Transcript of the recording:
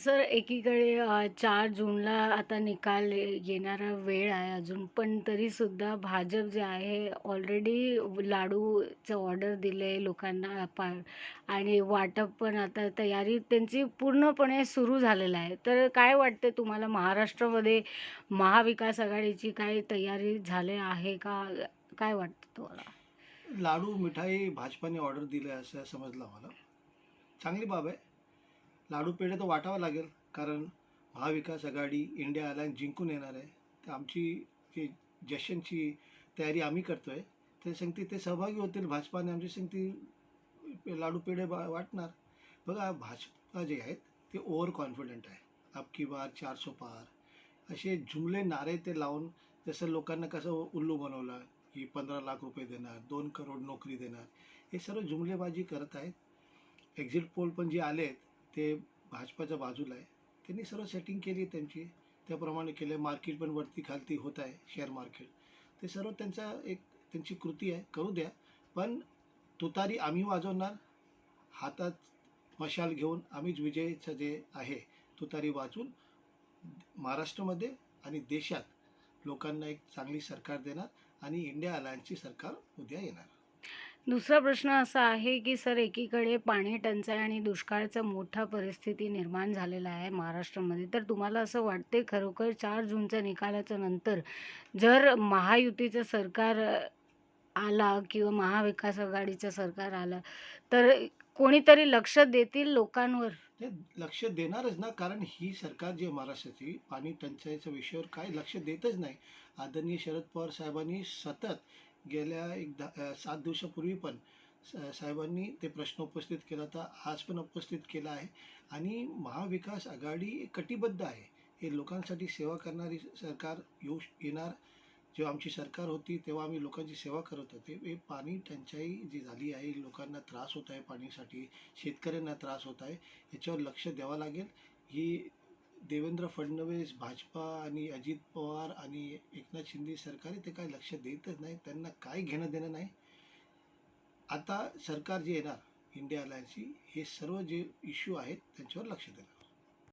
Sir एकीकडे चार जूनला आता निकाल येणारा वेळ आहे अजून, पण तरीसुद्धा भाजप जे आहे ऑलरेडी लाडूचं ऑर्डर दिले आहे लोकांना पा आणि वाटप पण आता तयारी त्यांची पूर्णपणे सुरू झालेलं आहे. तर काय वाटते तुम्हाला महाराष्ट्रामध्ये महाविकास आघाडीची काय तयारी झाली आहे का? काय वाटतं तुम्हाला? लाडू, मिठाई भाजपाने ऑर्डर दिलं आहे असं समजलं मला चांगली बाब आहे. लाडू पेढे तर वाटावं लागेल कारण महाविकास आघाडी, इंडिया अलायन्स जिंकून येणार आहे. तर आमची जी जशनची तयारी आम्ही करतो आहे ते सांगते ते सहभागी होतील भाजपाने आमची सांगते लाडू पेढे वाटणार. बघा भाजपा जे आहेत ते ओव्हर कॉन्फिडंट आहे. आपकी बार चार सो पार असे जुमले नारे ते लावून जसं लोकांना कसं उल्लू बनवलं की 15 लाख रुपये देणार, दोन करोड नोकरी देणार. हे सर्व जुमलेबाजी करत आहेत. एक्झिट पोल पण जे आले आहेत ते भाजपाच्या बाजूला आहे. त्यांनी सर्व सेटिंग केली आहे त्यांची. त्याप्रमाणे केलं आहे. मार्केट पण वरती खालती होत आहे शेअर मार्केट. ते सर्व त्यांचा एक त्यांची कृती आहे. करू द्या. पण तुतारी आम्ही वाजवणार. हातात मशाल घेऊन आम्हीच विजयचं जे आहे तुतारी वाजून महाराष्ट्रामध्ये आणि देशात लोकांना एक चांगली सरकार देणार आणि इंडिया अलायन्सची सरकार उद्या येणार. दुसरा प्रश्न असा आहे की सर एकीकडे पाणी टंचाई आणि दुष्काळाचा मोठा परिस्थिती निर्माण झालेला आहे महाराष्ट्रामध्ये. तर तुम्हाला असं वाटते खरोखर चार जूनच्या निकालाच्या नंतर जर महायुतीचं सरकार आला किंवा महाविकास आघाडीचं सरकार आलं, तर कोणीतरी लक्ष देतील लोकांवर? ते लक्ष देणारच ना कारण ही सरकार जी महाराष्ट्राची पाणी टंचाईच्या विषयावर काही लक्ष देतच नाही. आदरणीय शरद पवार साहेबांनी सतत गेल्या एक दहा सात दिवसापूर्वी पण स साहेबांनी ते प्रश्न उपस्थित केला होता. आज पण उपस्थित केला आहे आणि महाविकास आघाडी कटिबद्ध आहे. हे लोकांसाठी सेवा करणारी सरकार येऊ येणार. जेव्हा आमची सरकार होती तेव्हा आम्ही लोकांची सेवा करत होते. हे पाणी टंचाई जी झाली आहे, लोकांना त्रास होत आहे पाणीसाठी, शेतकऱ्यांना त्रास होत आहे. याच्यावर लक्ष द्यावं लागेल. ही देवेंद्र फडणवीस, भाजपा आणि अजित पवार आणि एकनाथ शिंदे सरकार ते काय लक्ष देतच नाही. त्यांना काय घेणं-देणं नाही. आता सरकार जे येणार इंडिया अलायन्सची हे सर्व जे इश्यू आहेत त्यांच्यावर लक्ष देणार.